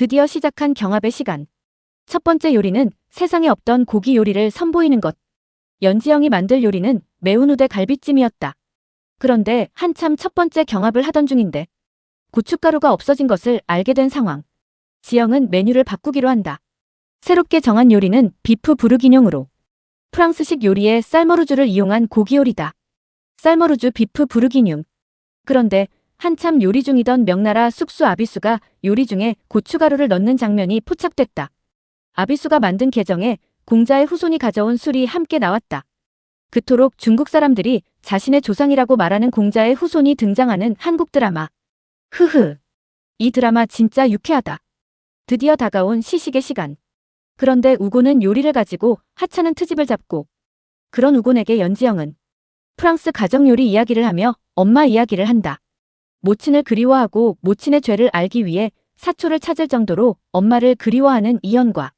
드디어 시작한 경합의 시간. 첫 번째 요리는 세상에 없던 고기 요리를 선보이는 것. 연지영이 만들 요리는 매운 우대 갈비찜이었다. 그런데 한참 첫 번째 경합을 하던 중인데 고춧가루가 없어진 것을 알게 된 상황. 지영은 메뉴를 바꾸기로 한다. 새롭게 정한 요리는 비프 부르기뇽으로 프랑스식 요리에 쌀머루주를 이용한 고기 요리다. 쌀머루주 비프 부르기뇽. 그런데 한참 요리 중이던 명나라 숙수 아비수가 요리 중에 고춧가루를 넣는 장면이 포착됐다. 아비수가 만든 계정에 공자의 후손이 가져온 술이 함께 나왔다. 그토록 중국 사람들이 자신의 조상이라고 말하는 공자의 후손이 등장하는 한국 드라마. 흐흐. 이 드라마 진짜 유쾌하다. 드디어 다가온 시식의 시간. 그런데 우고는 요리를 가지고 하찮은 트집을 잡고 그런 우곤에게 연지영은 프랑스 가정 요리 이야기를 하며 엄마 이야기를 한다. 모친을 그리워하고 모친의 죄를 알기 위해 사초를 찾을 정도로 엄마를 그리워하는 이현과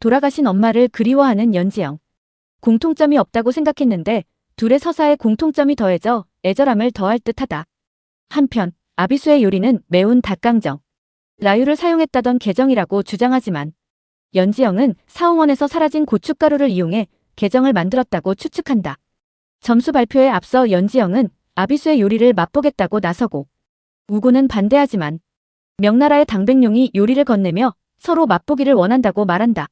돌아가신 엄마를 그리워하는 연지영. 공통점이 없다고 생각했는데 둘의 서사에 공통점이 더해져 애절함을 더할 듯하다. 한편 아비수의 요리는 매운 닭강정. 라유를 사용했다던 계정이라고 주장하지만 연지영은 사홍원에서 사라진 고춧가루를 이용해 계정을 만들었다고 추측한다. 점수 발표에 앞서 연지영은 아비수의 요리를 맛보겠다고 나서고 우고는 반대하지만 명나라의 당백룡이 요리를 건네며 서로 맛보기를 원한다고 말한다.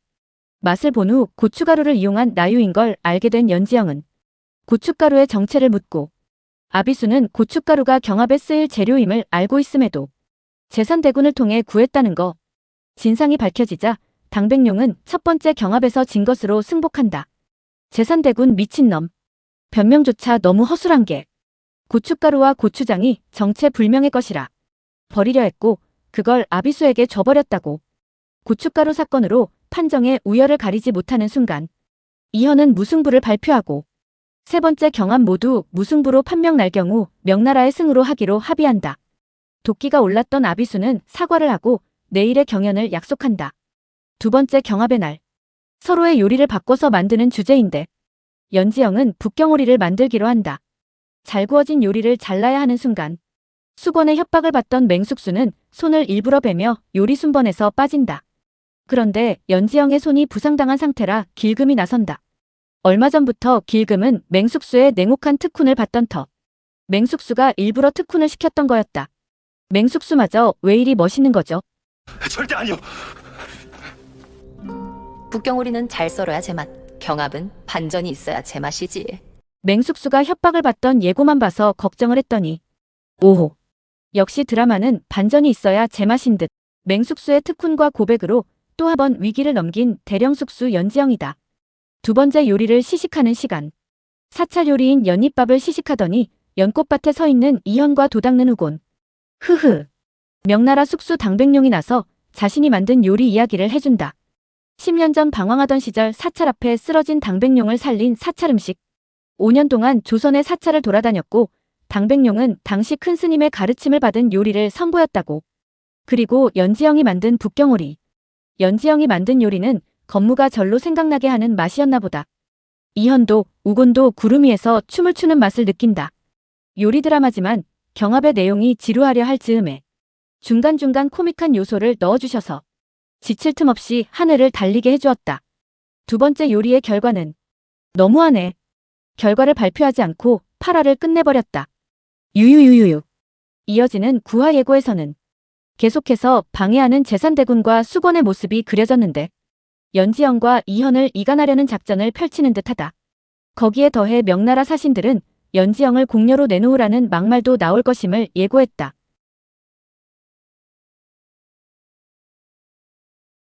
맛을 본 후 고춧가루를 이용한 나유인 걸 알게 된 연지영은 고춧가루의 정체를 묻고 아비수는 고춧가루가 경합에 쓰일 재료임을 알고 있음에도 재산 대군을 통해 구했다는 거. 진상이 밝혀지자 당백룡은 첫 번째 경합에서 진 것으로 승복한다. 재산 대군 미친놈. 변명조차 너무 허술한 게. 고춧가루와 고추장이 정체 불명의 것이라 버리려 했고 그걸 아비수에게 줘버렸다고. 고춧가루 사건으로 판정에 우열을 가리지 못하는 순간 이현은 무승부를 발표하고 세 번째 경합 모두 무승부로 판명 날 경우 명나라의 승으로 하기로 합의한다. 도끼가 올랐던 아비수는 사과를 하고 내일의 경연을 약속한다. 두 번째 경합의 날. 서로의 요리를 바꿔서 만드는 주제인데 연지영은 북경오리를 만들기로 한다. 잘 구워진 요리를 잘라야 하는 순간 수건의 협박을 받던 맹숙수는 손을 일부러 베며 요리 순번에서 빠진다. 그런데 연지영의 손이 부상당한 상태라 길금이 나선다. 얼마 전부터 길금은 맹숙수의 냉혹한 특훈을 받던 터. 맹숙수가 일부러 특훈을 시켰던 거였다. 맹숙수마저 왜 이리 멋있는 거죠? 절대 아니요. 북경오리는 잘 썰어야 제맛, 경합은 반전이 있어야 제맛이지. 맹숙수가 협박을 받던 예고만 봐서 걱정을 했더니 오호. 역시 드라마는 반전이 있어야 제맛인 듯. 맹숙수의 특훈과 고백으로 또 한 번 위기를 넘긴 대령숙수 연지영이다. 두 번째 요리를 시식하는 시간. 사찰 요리인 연잎밥을 시식하더니 연꽃밭에 서 있는 이현과 도닦는 우곤. 흐흐. 명나라 숙수 당백룡이 나서 자신이 만든 요리 이야기를 해준다. 10년 전 방황하던 시절 사찰 앞에 쓰러진 당백룡을 살린 사찰 음식. 5년 동안 조선의 사찰을 돌아다녔고 당백룡은 당시 큰 스님의 가르침을 받은 요리를 선보였다고. 그리고 연지영이 만든 북경오리. 연지영이 만든 요리는 건무가 절로 생각나게 하는 맛이었나 보다. 이현도, 우곤도 구름 위에서 춤을 추는 맛을 느낀다. 요리 드라마지만 경합의 내용이 지루하려 할 즈음에 중간중간 코믹한 요소를 넣어주셔서 지칠 틈 없이 한 해를 달리게 해주었다. 두 번째 요리의 결과는 너무하네. 결과를 발표하지 않고 8화를 끝내버렸다. 유유유유유. 이어지는 9화 예고에서는 계속해서 방해하는 재산대군과 수건의 모습이 그려졌는데 연지영과 이현을 이간하려는 작전을 펼치는 듯하다. 거기에 더해 명나라 사신들은 연지영을 공녀로 내놓으라는 막말도 나올 것임을 예고했다.